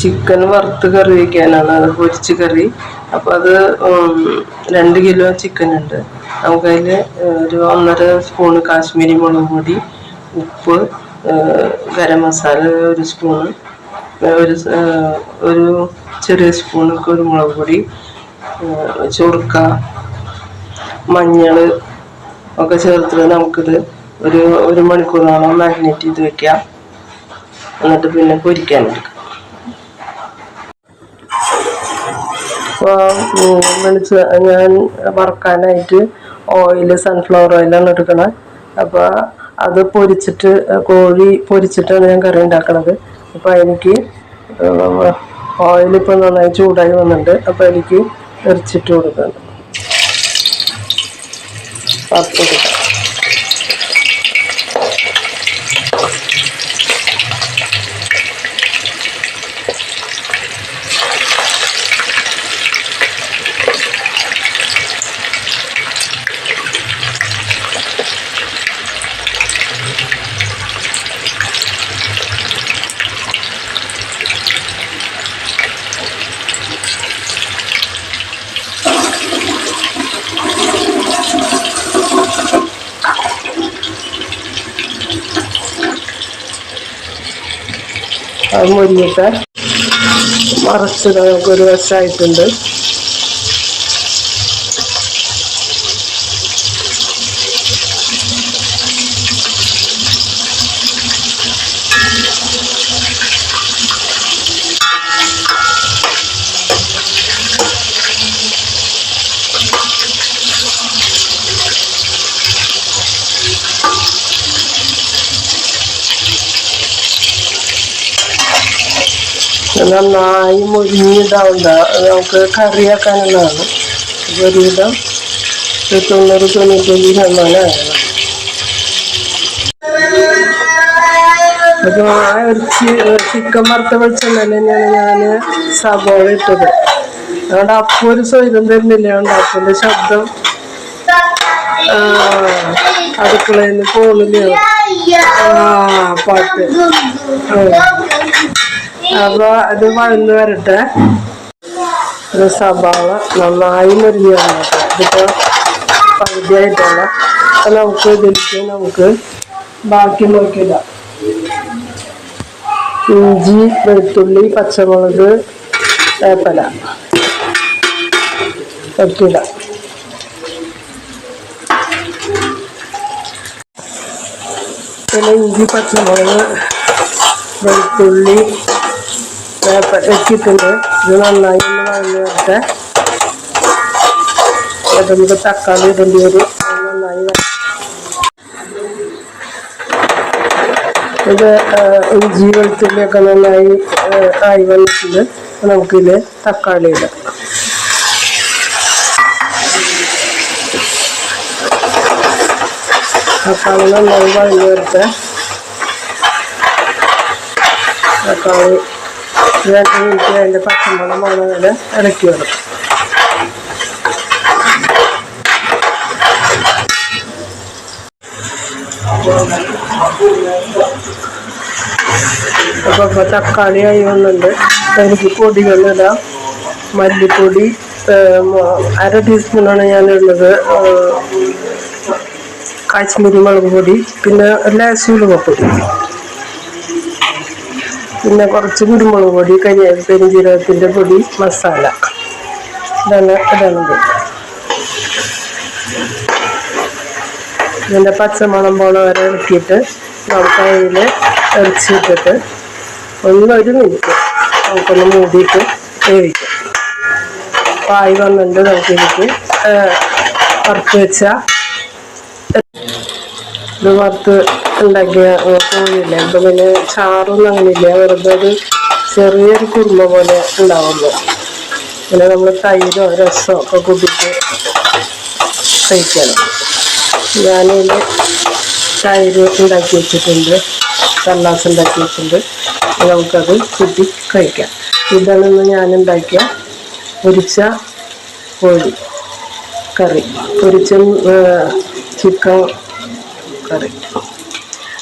Chicken വറുത്ത് കറി വയ്ക്കാനാണ് അത് പൊരിച്ച് കറി. അപ്പോൾ അത് രണ്ട് കിലോ ചിക്കൻ ഉണ്ട്. നമുക്കതിൽ ഒരു ഒന്നര സ്പൂണ് കാശ്മീരി മുളക് പൊടി ഉപ്പ് ഗരം മസാല ഒരു സ്പൂണ് ഒരു ഒരു ചെറിയ സ്പൂണ് കുരുമുളക് പൊടി ചുറുക്ക മഞ്ഞൾ ഒക്കെ ചേർത്തിട്ട് നമുക്കിത് ഒരു ഒരു മണിക്കൂറോളം മാരിനേറ്റ് ചെയ്ത് വെക്കാം. എന്നിട്ട് പിന്നെ പൊരിക്കാൻ എടുക്കാം വെളിച്ച ഞാൻ വറക്കാനായിട്ട് ഓയിൽ സൺഫ്ലവർ ഓയിലാണ് എടുക്കണത് അപ്പോൾ അത് പൊരിച്ചിട്ട് കോഴി പൊരിച്ചിട്ടാണ് ഞാൻ കറി ഉണ്ടാക്കണത്. അപ്പോൾ എനിക്ക് ഓയിൽ ഇപ്പോൾ നന്നായി ചൂടായി വന്നിട്ടുണ്ട്. അപ്പോൾ എനിക്ക് എറിച്ചിട്ട് കൊടുക്കുന്നുണ്ട് വറുത്തെടുക്കാം അത് മുരിഞ്ഞിട്ട് മറച്ച് നമുക്കൊരു വശമായിട്ടുണ്ട്. നന്നായി മുരിഞ്ഞിടാവുണ്ട നമുക്ക് കറിയാക്കാനുള്ളതാണ്. ഒരുവിധം ഒരു തൊണ്ണൂറ് തൊണ്ണൂറ്റഞ്ച് ശതമാനമാണ് അപ്പോൾ ആ ഇറച്ചി ചിക്കൻ വറുത്ത വെളിച്ചെണ്ണയിൽ തന്നെയാണ് ഞാൻ സബോള ഇട്ടത്. അതുകൊണ്ട് അപ്പോൾ ഒരു സ്വൈരം തരുന്നില്ല. അതുകൊണ്ട് അപ്പന്റെ ശബ്ദം അടുക്കളയിൽ നിന്ന് പോകുന്നില്ല ആ പാട്ട്. ആ. അപ്പൊ അത് വഴന്ന് വരട്ടെ. ഒരു സവാള നന്നായി മുരിഞ്ഞ് വന്നോട്ടെ ഇതിപ്പോ പകുതിയായിട്ടല്ല അപ്പൊ നമുക്ക് ഇതിലേക്ക് നമുക്ക് ബാക്കി നോക്കിയിടാം. ഇഞ്ചി വെളുത്തുള്ളി പച്ചമുളക് വേപ്പല. ഒക്കെ പിന്നെ ഇഞ്ചി പച്ചമുളക് വെളുത്തുള്ളി വെച്ചിട്ടുണ്ട്. ഇത് നന്നായി ഒന്ന് വഴഞ്ഞു വരട്ടെ. നമുക്ക് തക്കാളി ഇടേണ്ടി വരും. നന്നായി ഇത് ഇഞ്ചി വെളുത്തുള്ളിയൊക്കെ നന്നായി ആയി വന്നിട്ടുണ്ട്. നമുക്കിത് തക്കാളി ഇടാം. തക്കാളി നന്നായി വഴഞ്ഞു വരട്ടെ. തക്കാളി രണ്ട് മിനിറ്റ് അതിന്റെ പച്ചമുളക് മുളക് ഇളക്കി വരും അപ്പോൾ ഇപ്പോൾ തക്കാളി ആയി വന്നുണ്ട് എനിക്ക് പൊടികളിടാം മല്ലിപ്പൊടി അര ടീസ്പൂണാണ് ഞാനുള്ളത് കാശ്മീരി മുളക് പൊടി പിന്നെ ലേശം ഉലുവപ്പൊടി. പിന്നെ കുറച്ച് കുരുമുളക് പൊടി കരി പെരുംജീരകത്തിന്റെ പൊടി മസാല. ഇതാണ് ഇതാണ് ഇതിന്റെ പച്ചമണം പോണ വരെ ഇളക്കിയിട്ട് നമുക്ക് അതിൽ ഇറച്ചിട്ടിട്ട് ഒന്ന് ഒരു മിനിറ്റ് നമുക്കൊന്ന് മൂടിയിട്ട് വേവിക്കാം. പായ് വന്നിട്ട് നമുക്ക് ഇതിലേക്ക് വറുത്ത് വെച്ച ഇത് വറുത്ത് ഉണ്ടാക്കിയ കോഴിയില്ല അപ്പം പിന്നെ ചാറൊന്നും അങ്ങനെയില്ല. വെറുതെ ഒരു ചെറിയൊരു കുറുമ പോലെ ഉണ്ടാവുള്ളൂ പിന്നെ നമ്മൾ തൈരോ രസമോ ഒക്കെ കൂട്ടിയിട്ട് കഴിക്കണം. ഞാനിതിൽ തൈര് ഉണ്ടാക്കി വെച്ചിട്ടുണ്ട്. കല്ലാസ് ഉണ്ടാക്കി വെച്ചിട്ടുണ്ട്. നമുക്കത് കൂട്ടി കഴിക്കാം. ഇതാണ് ഇന്ന് ഞാൻ ഉണ്ടാക്കിയ പൊരിച്ച കോഴി കറി. പൊരിച്ച ചിക്കൻ കറി.